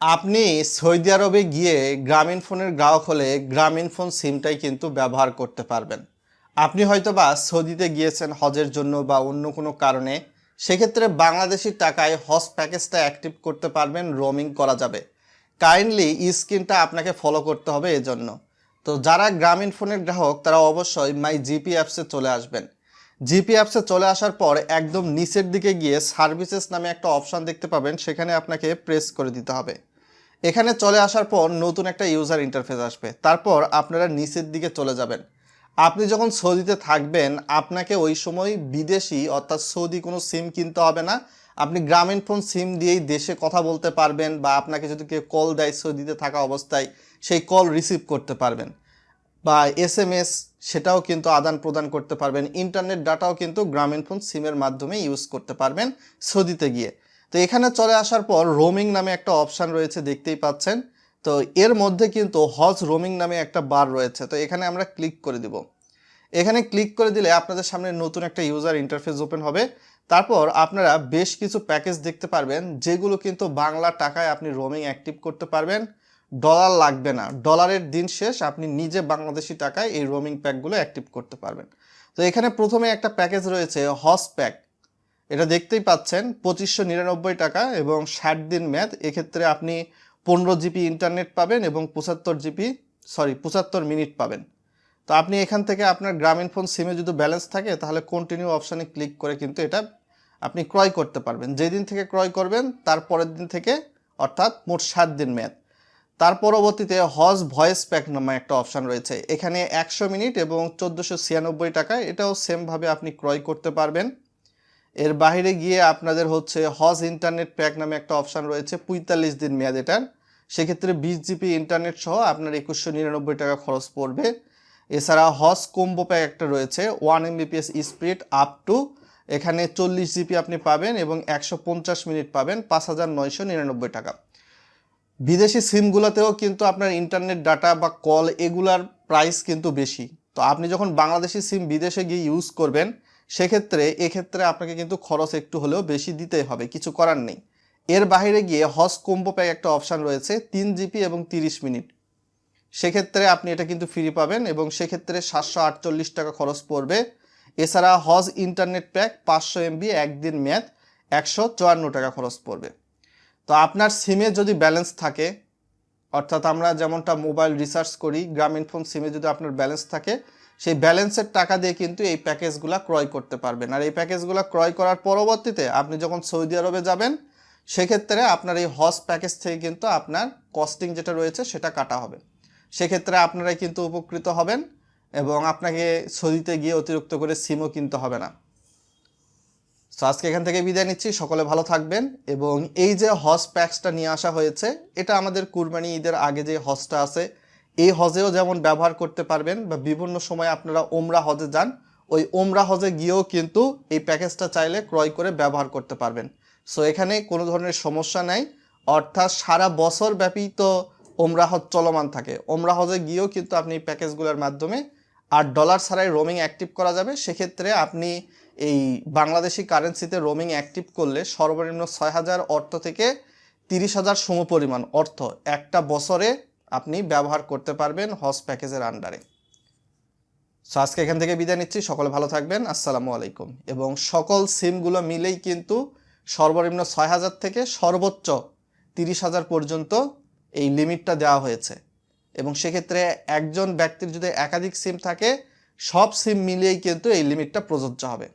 আপনি সৌদি আরবে গিয়ে গ্রামীণ ফোনের গ্রাহক হলে গ্রামীণ ফোন সিমটাই কিন্তু ব্যবহার করতে পারবেন। আপনি হয়তোবা সৌদিতে গিয়েছেন হজের জন্য বা অন্য কোনো কারণে, সেক্ষেত্রে বাংলাদেশি টাকায় হজ প্যাকেজটা অ্যাক্টিভ করতে পারবেন, রোমিং করা যাবে। কাইন্ডলি স্ক্রিনটা আপনাকে ফলো করতে হবে এজন্য। তো যারা গ্রামীণ ফোনের গ্রাহক, তারা অবশ্যই মাই জিপি অ্যাপসে চলে আসবেন। জিপি অ্যাপসে চলে আসার পর একদম নিচের দিকে গিয়ে সার্ভিসেস নামে একটা অপশান দেখতে পাবেন, সেখানে আপনাকে প্রেস করে দিতে হবে। এখানে চলে আসার পর নতুন একটা ইউজার ইন্টারফেস আসবে। তারপর আপনারা নিচের দিকে চলে যাবেন। আপনি যখন সৌদিতে থাকবেন, আপনাকে ওই সময় বিদেশি, অর্থাৎ সৌদি কোনো সিম কিনতে হবে না। আপনি গ্রামীণ ফোন সিম দিয়েই দেশে কথা বলতে পারবেন বা আপনাকে যদি কেউ কল দেয় সৌদিতে থাকা অবস্থায়, সেই কল রিসিভ করতে পারবেন। বা এস এম এস সেটাও কিন্তু আদান প্রদান করতে পারবেন। ইন্টারনেট ডাটাও কিন্তু গ্রামীণ ফোন সিমের মাধ্যমে ইউজ করতে পারবেন সৌদিতে গিয়ে। তো এখানে চলে আসার পর রোমিং নামে একটা অপশান রয়েছে, দেখতেই পাচ্ছেন। তো এর মধ্যে কিন্তু হজ রোমিং নামে একটা বার রয়েছে, তো এখানে আমরা ক্লিক করে দিব। এখানে ক্লিক করে দিলে আপনাদের সামনে নতুন একটা ইউজার ইন্টারফেস ওপেন হবে। তারপর আপনারা বেশ কিছু প্যাকেজ দেখতে পারবেন, যেগুলো কিন্তু বাংলা টাকায় আপনি রোমিং অ্যাক্টিভ করতে পারবেন। ডলার লাগবে না ডলারের দিন শেষ, আপনি নিজে বাংলাদেশি টাকায় এই রোমিং প্যাকগুলো অ্যাক্টিভ করতে পারবেন। তো এখানে প্রথমে একটা প্যাকেজ রয়েছে হজ প্যাক এটা দেখতেই পাচ্ছেন, পঁচিশশো নিরানব্বই টাকা এবং ষাট দিন ম্যাথ এক্ষেত্রে আপনি পনেরো জিবি ইন্টারনেট পাবেন এবং পঁচাত্তর জিবি, সরি, পঁচাত্তর মিনিট পাবেন। তো আপনি এখান থেকে আপনার গ্রামীণ ফোন সিমে যদি ব্যালেন্স থাকে, তাহলে কন্টিনিউ অপশানে ক্লিক করে কিন্তু এটা আপনি ক্রয় করতে পারবেন। যেদিন থেকে ক্রয় করবেন, তার পরের দিন থেকে, অর্থাৎ মোট সাত দিন মেয়াদ। তার পরবর্তীতে হজ ভয়েস প্যাক নামে একটা অপশান রয়েছে। এখানে একশো মিনিট এবং চোদ্দোশো ছিয়ানব্বই টাকা, এটাও সেমভাবে আপনি ক্রয় করতে পারবেন। এর বাইরে গিয়ে আপনাদের হচ্ছে হজ ইন্টারনেট প্যাক নামে একটা অপশান রয়েছে, পঁয়তাল্লিশ দিন মেয়াদ এটার। সেক্ষেত্রে বিশ জিবি ইন্টারনেট সহ আপনার একুশশো নিরানব্বই টাকা খরচ পড়বে। এছাড়া হজ কোম্বো প্যাক একটা রয়েছে, one Mbps speed up to. এখানে চল্লিশ জিবি আপনি পাবেন এবং একশো পঞ্চাশ মিনিট পাবেন, পাঁচ হাজার নয়শো নিরানব্বই টাকা। বিদেশি সিমগুলোতেও কিন্তু আপনার ইন্টারনেট ডাটা বা কল এগুলার প্রাইস কিন্তু বেশি। তো আপনি যখন বাংলাদেশি সিম বিদেশে গিয়ে ইউজ করবেন সেক্ষেত্রে, এক্ষেত্রে আপনাকে কিন্তু খরচ একটু হলেও বেশি দিতেই হবে, কিছু করার নেই। এর বাইরে গিয়ে হজ কোম্বো প্যাক একটা অপশান রয়েছে, তিন জিবি এবং তিরিশ মিনিট। সেক্ষেত্রে আপনি এটা কিন্তু ফ্রি পাবেন এবং সেক্ষেত্রে সাতশো আটচল্লিশ টাকা খরচ পড়বে। এছাড়া হজ ইন্টারনেট প্যাক পাঁচশো এমবি একদিন মেয়াদ, একশো চুয়ান্ন টাকা খরচ পড়বে। তো আপনার সিমে যদি ব্যালেন্স থাকে, অর্থাৎ আমরা যেমনটা মোবাইল রিসার্চ করি, গ্রামীণ ফোন সিমে যদি আপনার ব্যালেন্স থাকে সেই ব্যালেন্সের টাকা দিয়ে কিন্তু এই প্যাকেজগুলো ক্রয় করতে পারবেন। আর এই প্যাকেজগুলো ক্রয় করার পরবর্তীতে আপনি যখন সৌদি আরবে যাবেন, সেক্ষেত্রে আপনার এই হজ প্যাকেজ থেকে কিন্তু আপনার কস্টিং যেটা রয়েছে সেটা কাটা হবে। সেক্ষেত্রে আপনারাই কিন্তু উপকৃত হবেন এবং আপনাকে সৌদিতে গিয়ে অতিরিক্ত করে সিমও কিনতে হবে না। তো আজকে এখান থেকে বিদায় নিচ্ছি। সকলে ভালো থাকবেন এবং এই যে হজ প্যাক্সটা নিয়ে আসা হয়েছে, এটা আমাদের কুরবানি ঈদের আগে যে হজটা আছে এই হজেও যেমন ব্যবহার করতে পারবেন, বা বিভিন্ন সময় আপনারা ওমরা হজে যান, ওই ওমরা হজে গিয়েও কিন্তু এই প্যাকেজটা চাইলে ক্রয় করে ব্যবহার করতে পারবেন। সো এখানে কোনো ধরনের সমস্যা নাই। অর্থাৎ সারা বছর ব্যাপী তো ওমরা হজ চলমান থাকে। ওমরা হজে গিয়েও কিন্তু আপনি প্যাকেজগুলোর মাধ্যমে আর ডলার ছাড়াই রোমিং অ্যাক্টিভ করা যাবে। সেক্ষেত্রে আপনি এই বাংলাদেশি কারেন্সিতে রোমিং অ্যাক্টিভ করলে সর্বনিম্ন ছয় হাজার অর্থ থেকে তিরিশ হাজার সমপরিমাণ অর্থ একটা বছরে আপনি ব্যবহার করতে পারবেন হজ প্যাকেজের আন্ডারে। সো আজকে এখান থেকে বিদায় নিচ্ছি। সকলে ভালো থাকবেন। আসসালামু আলাইকুম। এবং সকল সিমগুলো মিলেই কিন্তু সর্বনিম্ন ছয় হাজার থেকে সর্বোচ্চ তিরিশ হাজার পর্যন্ত এই লিমিটটা দেওয়া হয়েছে। এবং সেক্ষেত্রে একজন ব্যক্তির যদি একাধিক সিম থাকে, সব সিম মিলিয়েই কিন্তু এই লিমিটটা প্রযোজ্য হবে।